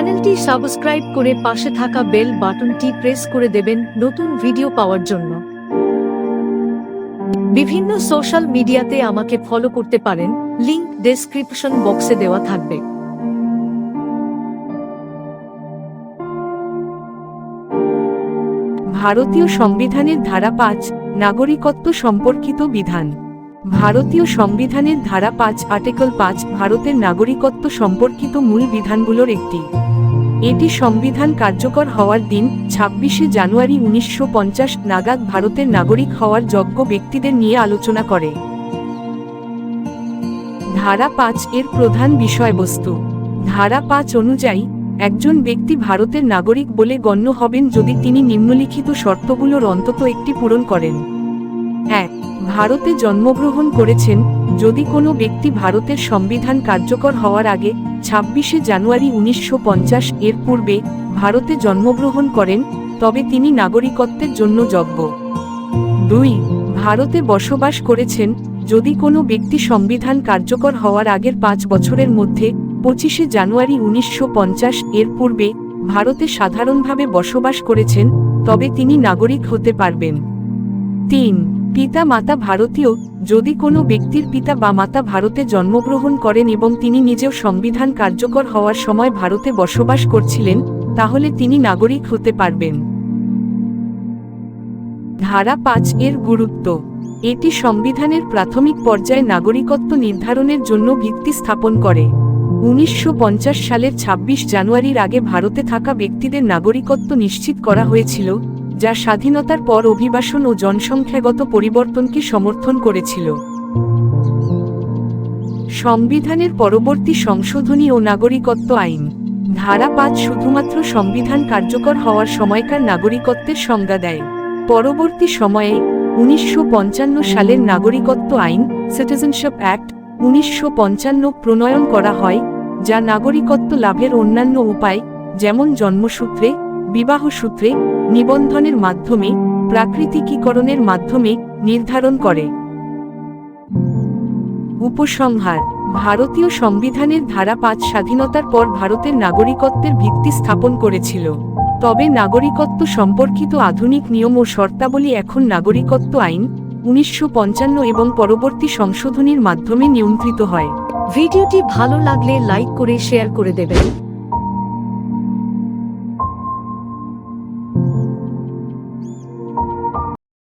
চ্যানেলটি সাবস্ক্রাইব করে পাশে থাকা বেল বাটনটি প্রেস করে দেবেন নতুন ভিডিও পাওয়ার জন্য। বিভিন্ন সোশ্যাল মিডিয়াতে আমাকে ফলো করতে পারেন, লিংক ডেসক্রিপশন বক্সে দেওয়া থাকবে। ভারতীয় সংবিধানের ধারা পাঁচ, নাগরিকত্ব সম্পর্কিত বিধান। ভারতীয় সংবিধানের ধারা পাঁচ, আর্টিকেল পাঁচ, ভারতের নাগরিকত্ব সম্পর্কিত মূল বিধানগুলোর একটি। এটি সংবিধান কার্যকর হওয়ার দিন, ছাব্বিশে জানুয়ারি উনিশশো পঞ্চাশ নাগাদ ভারতের নাগরিক হওয়ার যোগ্য ব্যক্তিদের নিয়ে আলোচনা করে। ধারা পাঁচ এর প্রধান বিষয়বস্তু। ধারা পাঁচ অনুযায়ী, একজন ব্যক্তি ভারতের নাগরিক বলে গণ্য হবেন যদি তিনি নিম্নলিখিত শর্তগুলোর অন্তত একটি পূরণ করেন। এক ভারতে জন্মগ্রহণ করেছেন, যদি কোনো ব্যক্তি ভারতের সংবিধান কার্যকর হওয়ার আগে ছাব্বিশে জানুয়ারি উনিশশো পঞ্চাশ এর পূর্বে ভারতে জন্মগ্রহণ করেন, তবে তিনি নাগরিকত্বের জন্য যোগ্য। দুই, ভারতে বসবাস করেছেন, যদি কোনো ব্যক্তি সংবিধান কার্যকর হওয়ার আগের পাঁচ বছরের মধ্যে পঁচিশে জানুয়ারি উনিশশো পঞ্চাশ এর পূর্বে ভারতে সাধারণভাবে বসবাস করেছেন, তবে তিনি নাগরিক হতে পারবেন। তিন পিতা মাতা ভারতীয়, যদি কোনো ব্যক্তির পিতা বা মাতা ভারতে জন্মগ্রহণ করেন এবং তিনি নিজেও সংবিধান কার্যকর হওয়ার সময় ভারতে বসবাস করছিলেন, তাহলে তিনি নাগরিক হতে পারবেন। ধারা পাঁচ এর গুরুত্ব। এটি সংবিধানের প্রাথমিক পর্যায়ে নাগরিকত্ব নির্ধারণের জন্য ভিত্তি স্থাপন করে। উনিশশো পঞ্চাশ সালের ২৬ জানুয়ারির আগে ভারতে থাকা ব্যক্তিদের নাগরিকত্ব নিশ্চিত করা হয়েছিল যা স্বাধীনতার পর অভিবাসন ও জনসংখ্যাগত পরিবর্তনকে সমর্থন করেছিল। সংবিধানের পরবর্তী সংশোধনী ও নাগরিকত্ব আইন। ধারা পাঁচ শুধুমাত্র সংবিধান কার্যকর হওয়ার সময়কার নাগরিকত্বের সংজ্ঞা দেয়। পরবর্তী সময়ে, উনিশশো পঞ্চান্ন সালের নাগরিকত্ব আইন সিটিজেনশিপ অ্যাক্ট উনিশশো পঞ্চান্ন প্রণয়ন করা হয়, যা নাগরিকত্ব লাভের অন্যান্য উপায়, যেমন জন্মসূত্রে বিবাহসূত্রে নিবন্ধনের মাধ্যমে প্রাকৃতিকীকরণের মাধ্যমে নির্ধারণ করে। উপসংহার, ভারতীয় সংবিধানের ধারা পাঁচ স্বাধীনতার পর ভারতের নাগরিকত্বের ভিত্তি স্থাপন করেছিল। তবে নাগরিকত্ব সম্পর্কিত আধুনিক নিয়ম ও শর্তাবলী এখন নাগরিকত্ব আইন, উনিশশো পঞ্চান্ন এবং পরবর্তী সংশোধনীর মাধ্যমে নিয়ন্ত্রিত হয়। ভিডিওটি ভালো লাগলে লাইক করে শেয়ার করে দেবেন।